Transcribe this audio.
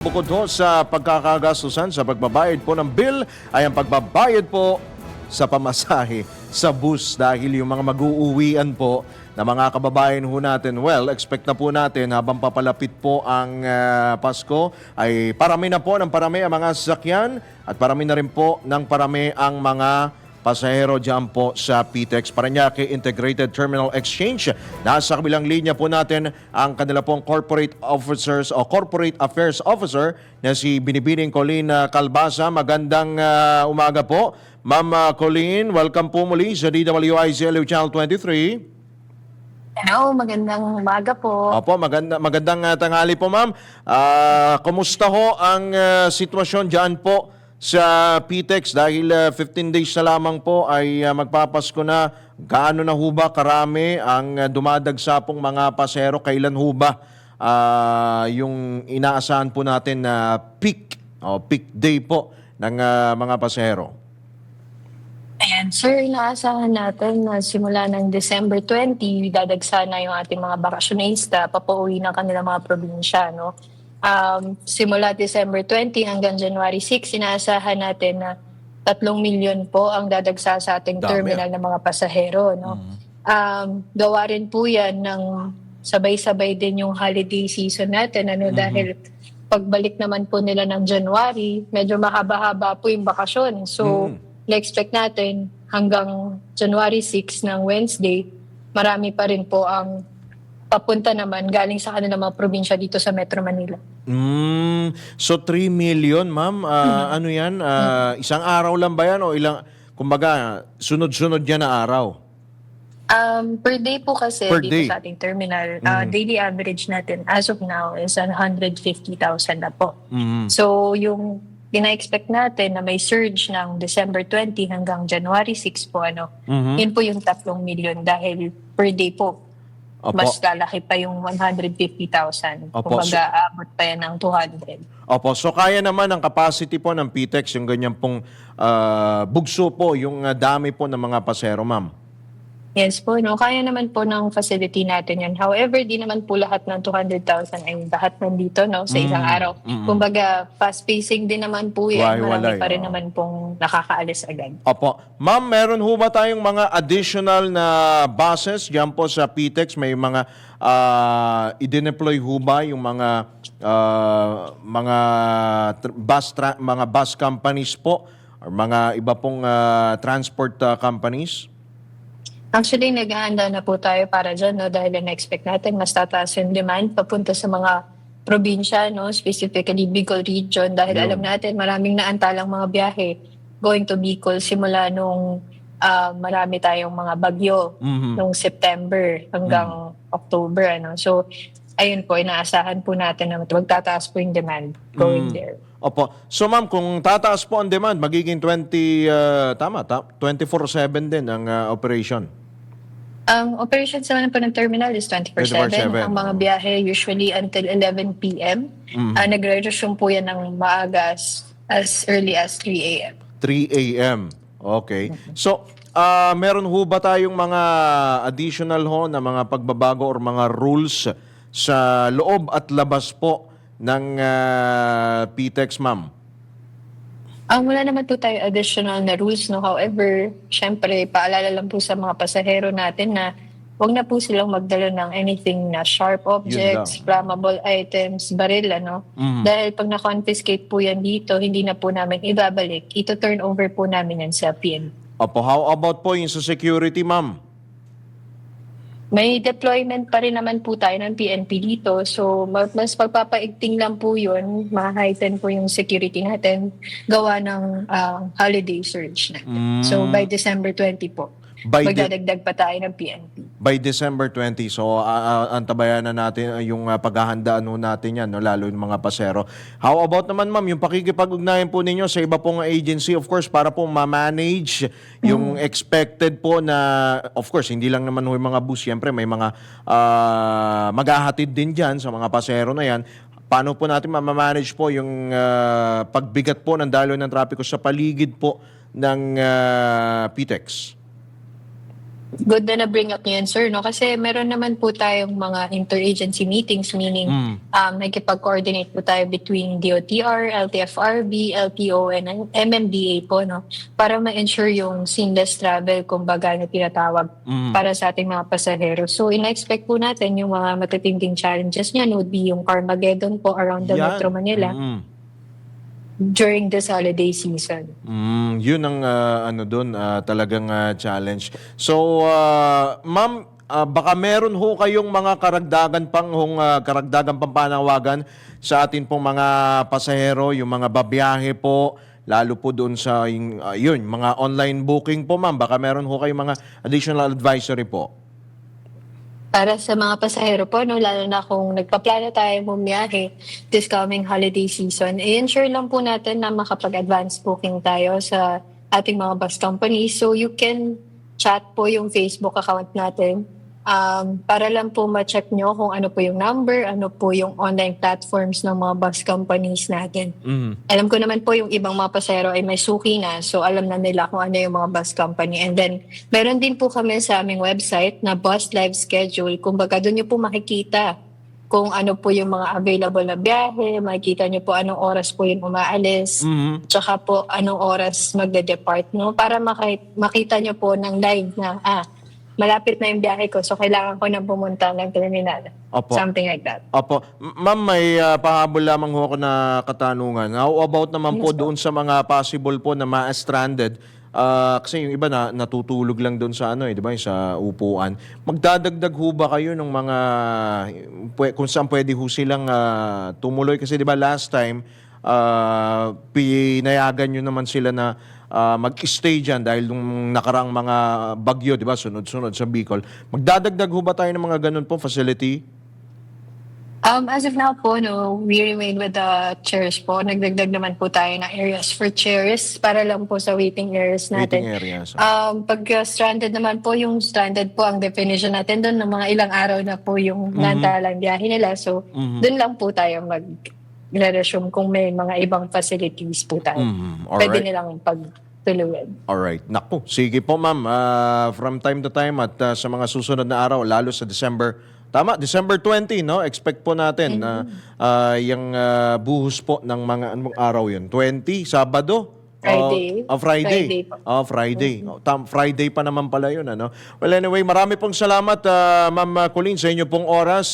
Bukod ho sa pagkakagastusan sa pagbabayad po ng bill ay ang pagbabayad po sa pamasahe sa bus dahil yung mga mag-uuwian po na mga kababayan ho natin, well, expect na po natin habang papalapit po ang ah, Pasko ay parami na po ng parami ang mga sasakyan at parami na rin po ng parami ang mga pasahero dyan po sa PTEX Paranaque Integrated Terminal Exchange. Nasa kabilang linya po natin ang kanila pong corporate officers o corporate affairs officer na si Binibining Colleen ah, Calbasa. Magandang ah, umaga po. Ma'am ah, Colleen, welcome po muli sa DWICLU Channel 23. Hello, magandang umaga po. Opo, maganda, magandang ah, tanghali po ma'am. Ah, kumusta ho ang ah, sitwasyon dyan po sa PTEX dahil ah, 15 days na lamang po ay ah, magpapasko na. Gaano na ho ba karami ang ah, dumadagsa pong mga pasero? Kailan ho ba ah, yung inaasahan po natin na peak o peak day po ng ah, mga pasero? Ayan, sir, inaasahan natin na simula ng December 20, dadagsa na yung ating mga bakasyonista, papauwi ng kanilang mga probinsya, no? Um, simula December 20 hanggang January 6, inaasahan natin na 3 milyon po ang dadagsa sa ating Dami, ah. terminal ng mga pasahero, no? Um, gawa rin po yan ng sabay-sabay din yung holiday season natin, ano, dahil pagbalik naman po nila ng January, medyo mahaba-haba po yung bakasyon. So, na-expect natin hanggang January 6 ng Wednesday, marami pa rin po ang papunta naman galing sa kanilang mga probinsya dito sa Metro Manila. Mm, so 3 million, ma'am. Ah, Ano 'yan? Ah, isang araw lang ba 'yan o ilang kumbaga sunod-sunod 'yan na araw? Um, per day po kasi Per dito day. sa ating terminal, uh, daily average natin as of now is 150,000 na po. Mm. So, yung ina-expect natin na may surge ng December 20 hanggang January 6 po, ano, Mhm. yun po yung 3 million dahil per day po, Opo. mas lalaki pa yung 150,000. Opo, Kumbaga, abot pa yan ng 200. Opo, so kaya naman ang capacity po ng PTEX yung ganyan pong ah, bugso po yung ah, dami po ng mga pasero, ma'am. Yes po, no? Kaya naman po ng facility natin yan. However, di naman po lahat ng 200,000 ay lahat nandito, no? Sa isang Mm, araw. mm-mm. Kumbaga, fast pacing din naman po yan. Walay-walay, Marami pa rin oo. naman pong nakakaalis agad. Opo. Ma'am, meron ho ba tayong mga additional na buses diyan po sa PTEX? May mga uh, i-deploy ho ba yung mga ah, mga tr- bus tra- mga bus companies po or mga iba pong ah, transport ah, companies? Actually, naghahanda na po tayo para dyan, no? Dahil na-expect natin mas tataas yung demand papunta sa mga probinsya, no? Specifically, Bicol region. Dahil Yun. alam natin, maraming naantalang mga biyahe going to Bicol simula nung ah, marami tayong mga bagyo Mhm. nung September hanggang October. Ano? So, ayun po, inaasahan po natin na magtataas po yung demand going Mm. there. Opo. So ma'am, kung tataas po ang demand, magiging 20 ah, tama, ta- 24/7 din ang ah, operation. Ang operations naman po ng terminal is 24-7. 24/7. Ang mga biyahe usually until 11 p.m. Mhm. Ah, nagre-resume po yan ng maaga as, as early as 3 a.m. 3 a.m. Okay. So, ah, meron ho ba tayong mga additional ho na mga pagbabago or mga rules sa loob at labas po ng ah, PTEX, ma'am? Ang wala naman po tayo additional na rules, no? However, syempre, paalala lang po sa mga pasahero natin na huwag na po silang magdala ng anything na sharp objects, flammable items, baril, ano? Mhm. Dahil pag na-confiscate po yan dito, hindi na po namin ibabalik. Ito turn over po namin yan sa PNP. Opo, how about po yung sa security, ma'am? May deployment pa rin naman po tayo ng PNP dito. So, ma- mas pagpapaigting lang po yun, ma-heighten po yung security natin gawa ng ah, holiday surge na. Mm. So, by December 20 po, By, magdadagdag pa tayo ng PNP. by December 20. So, ah, ah, antabayan na natin ah, yung ah, paghahandaan natin yan, no? lalo yung mga pasero. How about naman, ma'am, yung pakikipag-ugnayan po ninyo sa iba pong agency, of course, para po ma-manage yung expected po na, of course, hindi lang naman yung mga bus, siyempre may mga ah, maghahatid din dyan sa mga pasero na yan. Paano po natin ma-manage po yung ah, pagbigat po ng daloy ng trapiko sa paligid po ng ah, PTEX? Good na na-bring up niyo sir, no? Kasi meron naman po tayong mga interagency meetings, meaning Mm. um, nagkipag-coordinate po tayo between DOTR, LTFRB, LTO, and MMDA po, no? Para ma-ensure yung seamless travel, kumbaga na tinatawag Mm. para sa ating mga pasahero. So, ina-expect po natin yung mga matitinding challenges niyan would be yung Carmageddon po around the Yan. Metro Manila Mm. During this holiday season. Mm, yun ang ah, ano doon talagang ah, challenge. So, ah, ma'am, ah, baka meron ho kayong mga karagdagan pang hong ah, karagdagan pang panawagan sa atin pong mga pasahero, yung mga babiyahe po, lalo po doon sa yung, ah, yun, mga online booking po, ma'am. Baka meron ho kayong mga additional advisory po. Para sa mga pasahero po, no, lalo na kung nagpaplano tayo bumiyahe this coming holiday season, i-ensure lang po natin na makapag-advance booking tayo sa ating mga bus companies. So you can chat po yung Facebook account natin um, para lang po ma-check nyo kung ano po yung number, ano po yung online platforms ng mga bus companies natin. Mm. Alam ko naman po yung ibang mga pasero ay may suki na, so alam na nila kung ano yung mga bus company. And then, meron din po kami sa aming website na bus live schedule. Kumbaga, doon nyo po makikita kung ano po yung mga available na biyahe, makikita nyo po anong oras po yung umaalis, Mhm. tsaka po anong oras magde-depart, no? Para maki- makita nyo po ng live na, ah, malapit na yung biyahe ko, so kailangan ko na pumunta ng terminal. Opo. Something like that. Opo. M- Ma'am, may ah, pahabol lamang ho ako na katanungan. How about naman po Yes, po. doon sa mga possible po na ma-stranded? Ah, kasi yung iba na natutulog lang doon sa ano eh, 'di ba, yung sa upuan. Magdadagdag ho ba kayo ng mga pwe- kung saan pwede ho silang ah, tumuloy kasi 'di ba last time ah, pinayagan nyo naman sila na ah, mag-stay dyan dahil nung nakarang mga bagyo, 'di ba, sunod-sunod sa Bicol. Magdadagdag ho ba tayo ng mga ganun po facility? Um, as of now po, no, we remain with the chairs po. Nagdagdag naman po tayo ng areas for chairs para lang po sa waiting areas Waiting natin. areas. Um, pag uh, stranded naman po, yung stranded po, ang definition natin doon, ng mga ilang araw na po yung Mhm. nantalang biyahe nila. So, Mhm. doon lang po tayo mag resume kung may mga ibang facilities po tayo. Pwede Alright. nilang pagtuluyan. Alright. Naku, sige po ma'am. Ah, from time to time at ah, sa mga susunod na araw, lalo sa December, tama, December 20, no? Expect po natin na ah, yung ah, buhos po ng mga anong araw yun? 20, Sabado? Friday. Oh, oh, Friday. Friday. Oh, Friday. Oh, tam, Friday pa naman pala yun, ano? Well, anyway, marami pong salamat, ah, Ma'am Colleen, sa inyo pong oras.